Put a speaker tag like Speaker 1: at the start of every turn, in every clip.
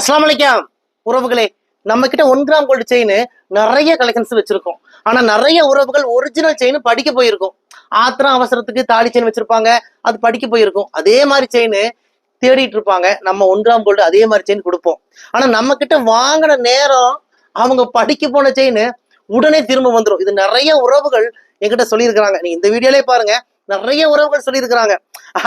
Speaker 1: அஸ்லாம் வலைக்கம் உறவுகளே நம்ம கிட்ட ஒன் கிராம் கோல்டு செயின் நிறைய கலெக்ஷன்ஸ் வச்சிருக்கோம். ஆனா நிறைய உறவுகள் ஒரிஜினல் செயின் படிக்க போயிருக்கும். ஆத்திரம் அவசரத்துக்கு தாலி செயின் வச்சிருப்பாங்க அது படிக்க போயிருக்கும். அதே மாதிரி செயின் தேடிட்டு இருப்பாங்க. நம்ம ஒன் கிராம் கோல்டு அதே மாதிரி செயின் கொடுப்போம். ஆனா நம்ம கிட்ட வாங்கின நேரம் அவங்க படிக்க போன செயின் உடனே திரும்ப வந்துடும் இது நிறைய உறவுகள் என்கிட்ட சொல்லியிருக்கிறாங்க. நீ இந்த வீடியோலே பாருங்க. நிறைய உறவுகள் சொல்லியிருக்கிறாங்க.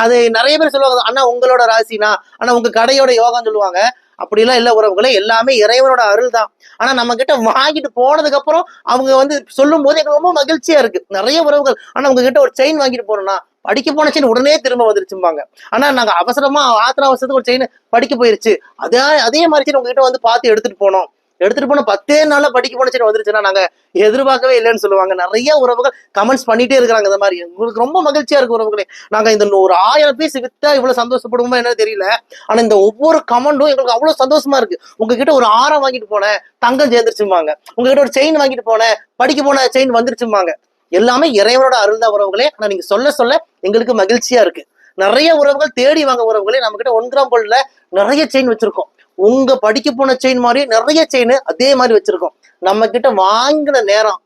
Speaker 1: அது நிறைய பேர் சொல்லுவாங்க அண்ணா உங்களோட ராசினா? ஆனா உங்க கடையோட யோகான்னு சொல்லுவாங்க. அப்படிலாம் இல்லை உறவுகளை எல்லாமே இறைவனோட அருள் தான் ஆனா நம்ம கிட்ட வாங்கிட்டு போனதுக்கு அப்புறம் அவங்க வந்து சொல்லும் போது எனக்கு ரொம்ப மகிழ்ச்சியா இருக்கு. நிறைய உறவுகள். ஆனா உங்ககிட்ட ஒரு செயின் வாங்கிட்டு போறோம்னா படிக்க போன செயின் உடனே திரும்ப வந்துருச்சும்பாங்க. ஆனா நாங்க அவசரமா ஆத்திர அவசரத்துக்கு ஒரு செயின் படிக்க போயிருச்சு. அதே அதே மாதிரி செயின் உங்ககிட்ட வந்து பார்த்து எடுத்துட்டு போனோம். எடுத்துட்டு போன பத்தே நாள்ல படிக்க போன செயின் வந்துருச்சுன்னா நாங்க எதிர்பார்க்கவே இல்லைன்னு சொல்லுவாங்க. நிறைய உறவுகள் கமெண்ட்ஸ் பண்ணிட்டே இருக்கிறாங்க இந்த மாதிரி. உங்களுக்கு ரொம்ப மகிழ்ச்சியா இருக்கு உறவுகளே. நாங்க இந்த ஒரு ஆயிரம் பீஸ் வித்தா இவ்வளவு சந்தோஷப்படுவோமா என்ன தெரியல. ஆனா இந்த ஒவ்வொரு கமெண்டும் எங்களுக்கு அவ்வளவு சந்தோஷமா இருக்கு. உங்ககிட்ட ஒரு ஆரம் வாங்கிட்டு போனேன் தங்கம் சேர்ந்துருச்சுமாங்க உங்ககிட்ட ஒரு செயின் வாங்கிட்டு போனேன் படிக்க போன செயின் வந்துருச்சுமாங்க எல்லாமே இறைவனோட அருள் தான் உறவுகளே. ஆனா நீங்க சொல்ல சொல்ல எங்களுக்கு மகிழ்ச்சியா இருக்கு. நிறைய உறவுகள் தேடி வாங்க உறவுகளே. நம்ம கிட்ட ஒன் கிராம் நிறைய செயின் வச்சிருக்கோம். உங்க படிக்க போன செயின் மாதிரியே நிறைய செயின் அதே மாதிரி வச்சிருக்கோம். நம்ம கிட்ட வாங்கின நேரம்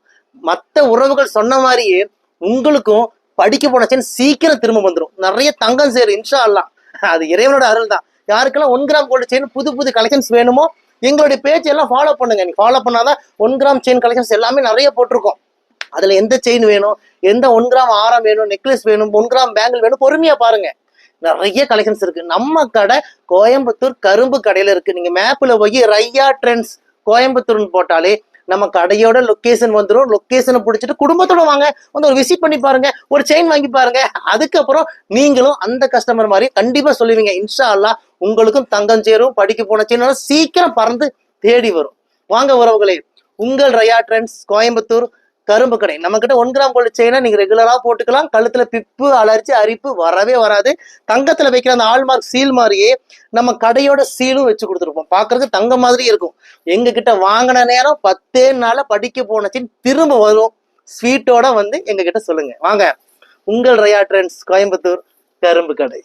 Speaker 1: மத்த உறவுகள் சொன்ன மாதிரியே உங்களுக்கும் படிக்க போன செயின் சீக்கிரம் திரும்ப வந்துடும் நிறைய தங்கம் சேரும் இன்ஷா அல்லாஹ் அது இறைவனோட அருள் தான். யாருக்கெல்லாம் ஒன் கிராம் கோல்டு செயின் புது புது கலெக்ஷன்ஸ் வேணுமோ எங்களுடைய பேஜ் எல்லாம் ஃபாலோ பண்ணுங்க. நீ ஃபாலோ பண்ணாதான் ஒன் கிராம் செயின் கலெக்ஷன்ஸ் எல்லாமே நிறைய போட்டிருக்கோம். அதுல எந்த செயின் வேணும்? எந்த ஒன் கிராம் ஆரம் வேணும்? நெக்லஸ் வேணும்? ஒன் கிராம் பேங்கிள் வேணும்? பொறுமையா பாருங்க. நிறைய கலெக்ஷன்ஸ் இருக்கு. நம்ம கடை கோயம்புத்தூர் கரும்பு கடையில இருக்கு. நீங்க மேப்ல போய் ரையா ட்ரெண்ட்ஸ் கோயம்புத்தூர்னு போட்டாலே நம்ம கடையோட லொக்கேஷன் வந்துடும் லொக்கேஷனை பிடிச்சிட்டு குடும்பத்தோட வாங்க. வந்து ஒரு விசிட் பண்ணி பாருங்க. ஒரு செயின் வாங்கி பாருங்க. அதுக்கப்புறம் நீங்களும் அந்த கஸ்டமர் மாதிரி கண்டிப்பா சொல்லுவீங்க. இன்ஷா உங்களுக்கும் தங்கம் சேரும் படிக்க போன செயின் சீக்கிரம் பறந்து தேடி வரும். வாங்க உறவுகளே உங்கள் ரயா ட்ரெண்ட்ஸ் கோயம்புத்தூர் கரும்பு கடை. நம்ம கிட்ட ஒன் கிராம் கோல்டு செயினா நீங்க ரெகுலரா போட்டுக்கலாம். கழுத்துல பிப்பு அலர்ச்சி அரிப்பு வரவே வராது. தங்கத்துல வைக்கிற அந்த ஆல்மார்க் சீல் மாதிரியே நம்ம கடையோட சீலும் வச்சு கொடுத்துருப்போம். பாக்குறதுக்கு தங்கம் மாதிரி இருக்கும். எங்க கிட்ட வாங்கின நேரம் பத்தே நாள படிக்க போன திரும்ப வரும். ஸ்வீட்டோட வந்து எங்க கிட்ட சொல்லுங்க. வாங்க. உங்கள் ரயா ட்ரெண்ட்ஸ் கோயம்புத்தூர் கரும்பு கடை.